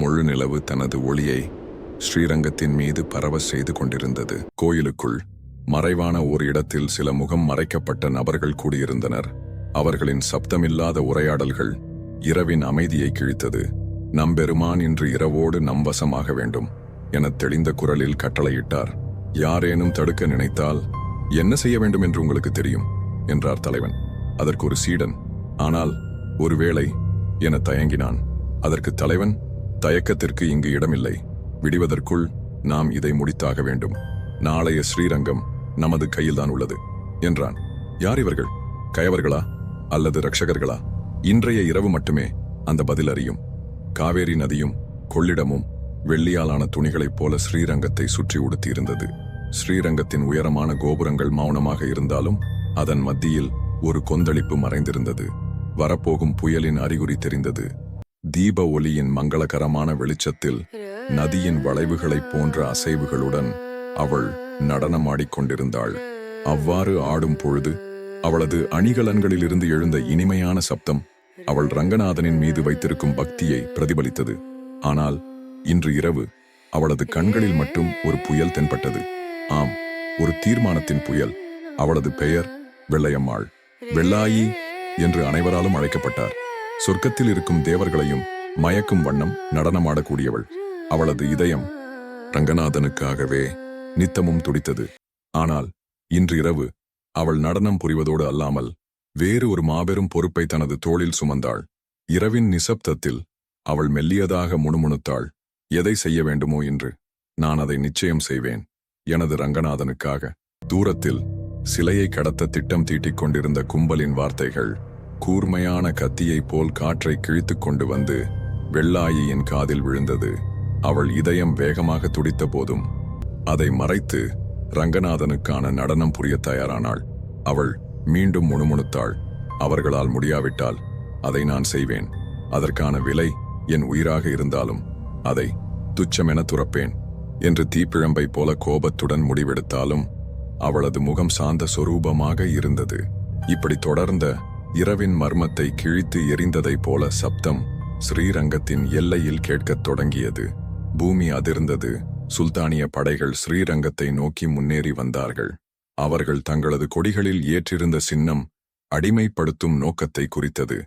முழு நிலவு தனது ஒளியை ஸ்ரீரங்கத்தின் மீது பரவ செய்து கொண்டிருந்தது. கோயிலுக்குள் மறைவான ஒரு இடத்தில் சில முகம் மறைக்கப்பட்ட நபர்கள் கூடியிருந்தனர். அவர்களின் சப்தமில்லாத உரையாடல்கள் இரவின் அமைதியை கிழித்தது. நம்பெருமான் இன்று இரவோடு நம் வசமாக வேண்டும் என தெளிந்த குரலில் கட்டளையிட்டார். யாரேனும் தடுக்க நினைத்தால் என்ன செய்ய வேண்டும் என்று உங்களுக்கு தெரியும் என்றார் தலைவன். அதற்கு ஒரு சீடன். ஆனால் ஒருவேளை என தயங்கினான். அதற்கு தலைவன் தயக்கத்திற்கு இங்கு இடமில்லை. விடிவதற்குள் நாம் இதை முடித்தாக வேண்டும். நாளைய ஸ்ரீரங்கம் நமது கையில்தான் உள்ளது என்றான். யார் இவர்கள்? கயவர்களா? அல்லது ரட்சகர்களா இன்றைய இரவு மட்டுமே அந்த பதில் அறியும். காவேரி நதியும் கொள்ளிடமும் வெள்ளியாலான துணிகளைப் போல ஸ்ரீரங்கத்தை சுற்றி உடுத்தியிருந்தது. ஸ்ரீரங்கத்தின் உயரமான கோபுரங்கள் மௌனமாக இருந்தாலும் அதன் மத்தியில் ஒரு கொந்தளிப்பு மறைந்திருந்தது. வரப்போகும் புயலின் அறிகுறி தெரிந்தது. தீப ஒளியின் மங்களகரமான வெளிச்சத்தில் நதியின் வளைவுகளைப் போன்ற அசைவுகளுடன் அவள் நடனமாடிக்கொண்டிருந்தாள் அவ்வாறு ஆடும் பொழுது அவளது அணிகலன்களிலிருந்து எழுந்த இனிமையான சப்தம் அவள் ரங்கநாதனின் மீது வைத்திருக்கும் பக்தியை பிரதிபலித்தது. ஆனால் இன்று இரவு அவளது கண்களில் மட்டும் ஒரு புயல் தென்பட்டது. ஆம் ஒரு தீர்மானத்தின் புயல். அவளது பெயர் வெள்ளையம்மாள். வெள்ளாயி என்று அனைவராலும் அழைக்கப்பட்டார். சொர்க்கத்தில் இருக்கும் தேவர்களையும் மயக்கும் வண்ணம் நடனமாடக்கூடியவள். அவளது இதயம் ரங்கநாதனுக்காகவே நித்தமும் துடித்தது. ஆனால் இன்று இரவு அவள் நடனம் புரிவதோடு அல்லாமல் வேறு ஒரு மாபெரும் பொறுப்பை தனது தோளில் சுமந்தாள். இரவின் நிசப்தத்தில் அவள் மெல்லியதாக முணுமுணுத்தாள். எதை செய்ய வேண்டுமோ என்று நான் அதை நிச்சயம் செய்வேன். எனது ரங்கநாதனுக்காக தூரத்தில் சிலையை கடத்த திட்டம் தீட்டிக் கொண்டிருந்த கும்பலின் வார்த்தைகள் கூர்மையான கத்தியைப் போல் காற்றை கிழித்து கொண்டு வந்து வெள்ளாயியின் காதில் விழுந்தது. அவள் இதயம் வேகமாக துடித்த போதும் அதை மறைத்து ரங்கநாதனுக்கான நடனம் புரிய தயாரானாள். அவள் மீண்டும் முணுமுணுத்தாள். அவர்களால் முடியாவிட்டால் அதை நான் செய்வேன். அதற்கான விலை என் உயிராக இருந்தாலும் அதை துச்சமென துறப்பேன் என்று தீப்பிழம்பை போல கோபத்துடன் முடிவெடுத்தாலும் அவளது முகம் சாந்த சொரூபமாக இருந்தது. இப்படி தொடர்ந்த இரவின் மர்மத்தை கிழித்து எரிந்ததைப் போல சப்தம் ஸ்ரீரங்கத்தின் எல்லையில் கேட்கத் தொடங்கியது. பூமி அதிர்ந்தது. சுல்தானிய படைகள் ஸ்ரீரங்கத்தை நோக்கி முன்னேறி வந்தார்கள். அவர்கள் தங்களது கொடிகளில் ஏற்றிருந்த சின்னம் அடிமைப்படுத்தும் நோக்கத்தை குறித்தது.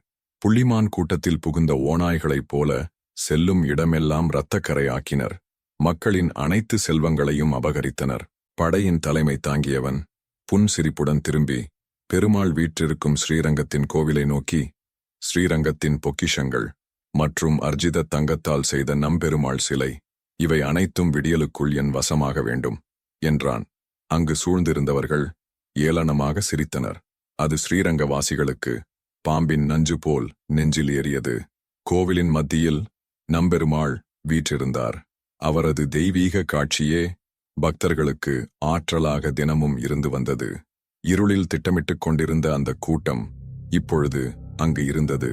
புள்ளிமான் கூட்டத்தில் புகுந்த ஓநாய்களைப் போல செல்லும் இடமெல்லாம் இரத்தக்கரையாக்கினர் மக்களின் அனைத்து செல்வங்களையும் அபகரித்தனர். படையின் தலைமை தாங்கியவன் புன்சிரிப்புடன் திரும்பி பெருமாள் வீற்றிருக்கும் ஸ்ரீரங்கத்தின் கோவிலை நோக்கி ஸ்ரீரங்கத்தின் பொக்கிஷங்கள் மற்றும் அர்ஜித தங்கத்தால் செய்த நம்பெருமாள் சிலை இவை அனைத்தும் விடியலுக்குள் என் வசமாக வேண்டும் என்றான். அங்கு சூழ்ந்திருந்தவர்கள் ஏளனமாக சிரித்தனர். அது ஸ்ரீரங்கவாசிகளுக்கு பாம்பின் நஞ்சு போல் நெஞ்சில் ஏறியது. கோவிலின் மத்தியில் நம்பெருமாள் வீற்றிருந்தார். அவரது தெய்வீக காட்சியே பக்தர்களுக்கு ஆற்றலாக தினமும் இருந்து வந்தது. இருளில் திட்டமிட்டுக் கொண்டிருந்த அந்த கூட்டம் இப்பொழுது அங்கு இருந்தது.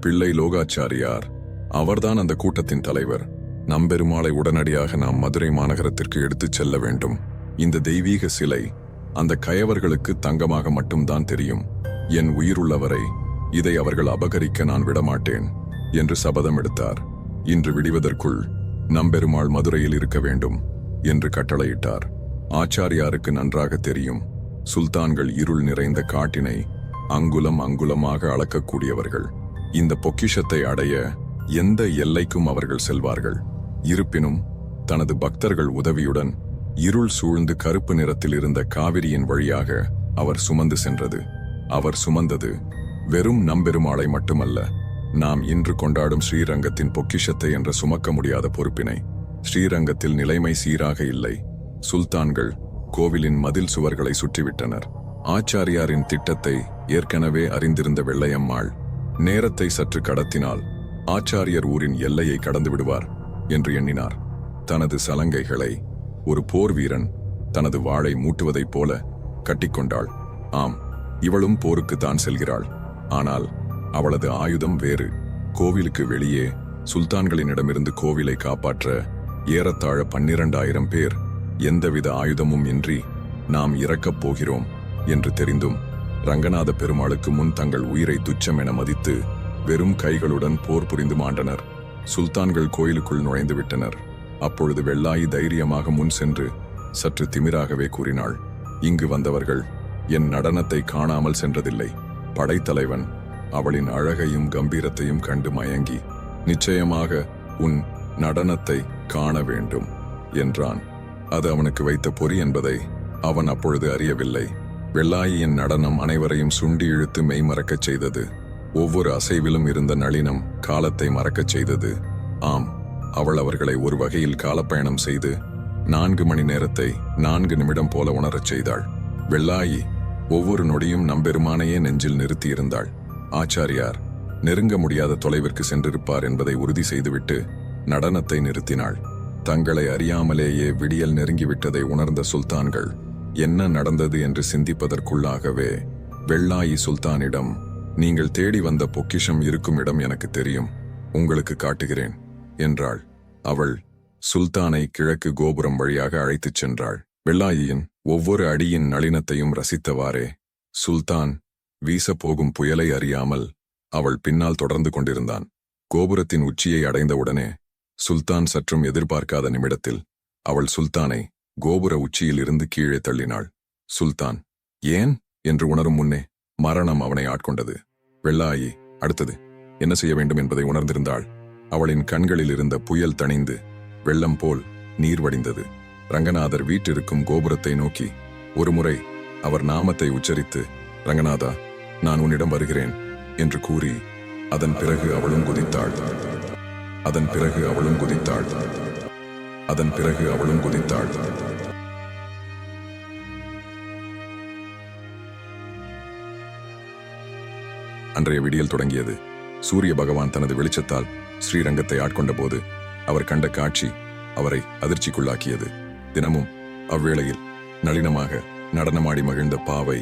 பிள்ளை லோகாச்சாரியார் அவர்தான் அந்த கூட்டத்தின் தலைவர். நம்பெருமாளை உடனடியாக நாம் மதுரை மாநகரத்திற்கு எடுத்துச் செல்ல வேண்டும். இந்த தெய்வீக சிலை அந்த கயவர்களுக்கு தங்கமாக மட்டும்தான் தெரியும். என் உயிருள்ளவரை இதை அவர்கள் அபகரிக்க நான் விடமாட்டேன் என்று சபதம் எடுத்தார். இன்று விடிவதற்குள் நம்பெருமாள் மதுரையில் இருக்க வேண்டும் என்று கட்டளையிட்டார். ஆச்சாரியாருக்கு நன்றாக தெரியும். சுல்தான்கள் இருள் நிறைந்த காட்டினை அங்குலம் அங்குலமாக அளக்கக்கூடியவர்கள். இந்த பொக்கிஷத்தை அடைய எந்த எல்லைக்கும் அவர்கள் செல்வார்கள். இருப்பினும் தனது பக்தர்கள் உதவியுடன் இருள் சூழ்ந்து கருப்பு நிறத்தில் இருந்த காவிரியின் வழியாக அவர் சுமந்து சென்றது. அவர் சுமந்தது வெறும் நம்பெருமாளை மட்டுமல்ல நாம் இன்று கொண்டாடும் ஸ்ரீரங்கத்தின் பொக்கிஷத்தை என்ற சுமக்க முடியாத பொறுப்பினை. ஸ்ரீரங்கத்தில் நிலைமை சீராக இல்லை. சுல்தான்கள் கோவிலின் மதில் சுவர்களை சுற்றிவிட்டனர். ஆச்சாரியாரின் திட்டத்தை ஏற்கனவே அறிந்திருந்த வெள்ளையம்மாள் நேரத்தை சற்று கடத்தினால் ஆச்சாரியர் ஊரின் எல்லையை கடந்து விடுவார் என்று எண்ணினார். தனது சலங்கைகளை ஒரு போர் வீரன் தனது வாளை மூட்டுவதைப் போல கட்டிக்கொண்டாள் ஆம் இவளும் போருக்கு தான் செல்கிறாள். ஆனால் அவளது ஆயுதம் வேறு. கோவிலுக்கு வெளியே சுல்தான்களினிடமிருந்து கோவிலை காப்பாற்ற ஏறத்தாழ பன்னிரண்டாயிரம் பேர் எந்தவித ஆயுதமும் இன்றி நாம் இறக்கப் போகிறோம் என்று தெரிந்தும் ரங்கநாத பெருமாளுக்கு முன் தங்கள் உயிரை துச்சம் என மதித்து வெறும் கைகளுடன் போர் புரிந்து மாண்டனர். சுல்தான்கள் கோயிலுக்குள் நுழைந்து விட்டனர். அப்பொழுது வெள்ளாயி தைரியமாக முன் சென்று சற்று திமிராகவே கூறினாள் இங்கு வந்தவர்கள் என் நடனத்தை காணாமல் சென்றதில்லை. படைத்தலைவன் அவளின் அழகையும் கம்பீரத்தையும் கண்டு மயங்கி நிச்சயமாக உன் நடனத்தை காண வேண்டும் என்றான். அது அவனுக்கு வைத்த பொறி என்பதை அவன் அப்பொழுது அறியவில்லை. வெள்ளாயியின் நடனம் அனைவரையும் சுண்டி இழுத்து மெய்மறக்கச் செய்தது. ஒவ்வொரு அசைவிலும் இருந்த நளினம் காலத்தை மறக்கச் செய்தது. ஆம் அவள் அவர்களை ஒரு வகையில் காலப்பயணம் செய்து நான்கு மணி நேரத்தை நான்கு நிமிடம் போல உணரச் செய்தாள். வெள்ளாயி ஒவ்வொரு நொடியும் நம்பெருமானையே நெஞ்சில் நிறுத்தியிருந்தாள். ஆச்சாரியார் நெருங்க முடியாத தொலைவிற்கு சென்றிருப்பார் என்பதை உறுதி செய்துவிட்டு நடனத்தை நிறுத்தினாள். தங்களை அறியாமலேயே விடியல் நெருங்கிவிட்டதை உணர்ந்த சுல்தான்கள் என்ன நடந்தது? என்று சிந்திப்பதற்குள்ளாகவே வெள்ளாயி சுல்தானிடம் நீங்கள் தேடி வந்த பொக்கிஷம் இருக்கும் இடம் எனக்கு தெரியும். உங்களுக்கு காட்டுகிறேன் என்றாள். அவள் சுல்தானை கிழக்கு கோபுரம் வழியாக அழைத்துச் சென்றாள். வெள்ளாயியின் ஒவ்வொரு அடியின் நளினத்தையும் ரசித்தவாறே. சுல்தான் வீசப்போகும் புயலை அறியாமல் அவள் பின்னால் தொடர்ந்து கொண்டிருந்தான். கோபுரத்தின் உச்சியை அடைந்தவுடனே சுல்தான் சற்றும் எதிர்பார்க்காத நிமிடத்தில் அவள் சுல்தானை கோபுர உச்சியில் இருந்து கீழே தள்ளினாள். சுல்தான் ஏன்? என்று உணரும் முன்னே மரணம் அவனை ஆட்கொண்டது. வெள்ளாயி அடுத்தது என்ன செய்ய வேண்டும் என்பதை உணர்ந்திருந்தாள். அவளின் கண்களில் இருந்த புயல் தணிந்து வெள்ளம் போல் நீர் வடிந்தது. ரங்கநாதர் வீட்டிற்கும் கோபுரத்தை நோக்கி ஒருமுறை அவர் நாமத்தை உச்சரித்து ரங்கநாதா நான் உன்னிடம் வருகிறேன் என்று கூறி அதன் பிறகு அவளும் குதித்தாள். அதன் பிறகு அவளும் குதித்தாள். அதன் பிறகு அவளும் குதித்தாள். அன்றைய விடியல் தொடங்கியது. சூரிய பகவான் தனது வெளிச்சத்தால் ஸ்ரீரங்கத்தை ஆட்கொண்ட போது அவர் கண்ட காட்சி அவரை அதிர்ச்சிக்குள்ளாக்கியது. தினமும் அவ்வேளையில் நளினமாக நடனமாடி மகிழ்ந்த பாவை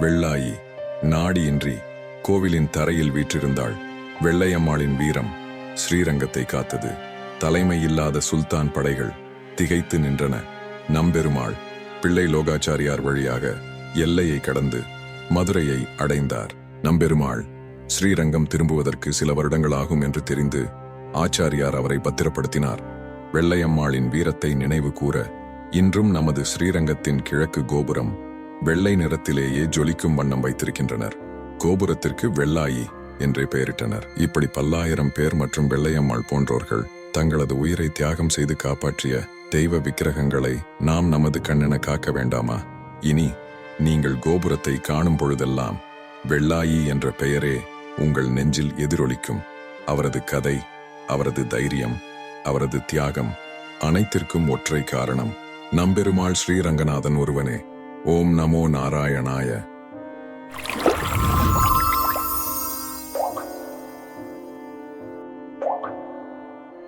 வெள்ளாயி நாடியின்றி கோவிலின் தரையில் வீற்றிருந்தாள். வெள்ளையம்மாளின் வீரம் ஸ்ரீரங்கத்தை காத்தது தலைமை இல்லாத சுல்தான் படைகள் திகைத்து நின்றன. நம்பெருமாள் பிள்ளை லோகாச்சாரியார் வழியாக எல்லையை கடந்து மதுரையை அடைந்தார். நம்பெருமாள் ஸ்ரீரங்கம் திரும்புவதற்கு சில வருடங்களாகும் என்று தெரிந்து ஆச்சாரியார் அவரை பத்திரப்படுத்தினார். வெள்ளையம்மாளின் வீரத்தை நினைவு கூற இன்றும் நமது ஸ்ரீரங்கத்தின் கிழக்கு கோபுரம் வெள்ளை நிறத்திலேயே ஜொலிக்கும் வண்ணம் வைத்திருக்கின்றனர். கோபுரத்திற்கு வெள்ளாயி என்றே பெயரிட்டனர். இப்படி பல்லாயிரம் பேர் மற்றும் வெள்ளையம்மாள் போன்றோர்கள் தங்களது உயிரை தியாகம் செய்து காப்பாற்றிய தெய்வ விக்கிரகங்களை நாம் நமது கண்ணென காக்க வேண்டாமா? இனி நீங்கள் கோபுரத்தை காணும் பொழுதெல்லாம் வெள்ளாயி என்ற பெயரே உங்கள் நெஞ்சில் எதிரொலிக்கும். அவரது கதை அவரது தைரியம் அவரது தியாகம் அனைத்திற்கும் ஒற்றை காரணம். நம்பெருமாள் ஸ்ரீரங்கநாதன் ஒருவனே. ஓம் நமோ நாராயணாய.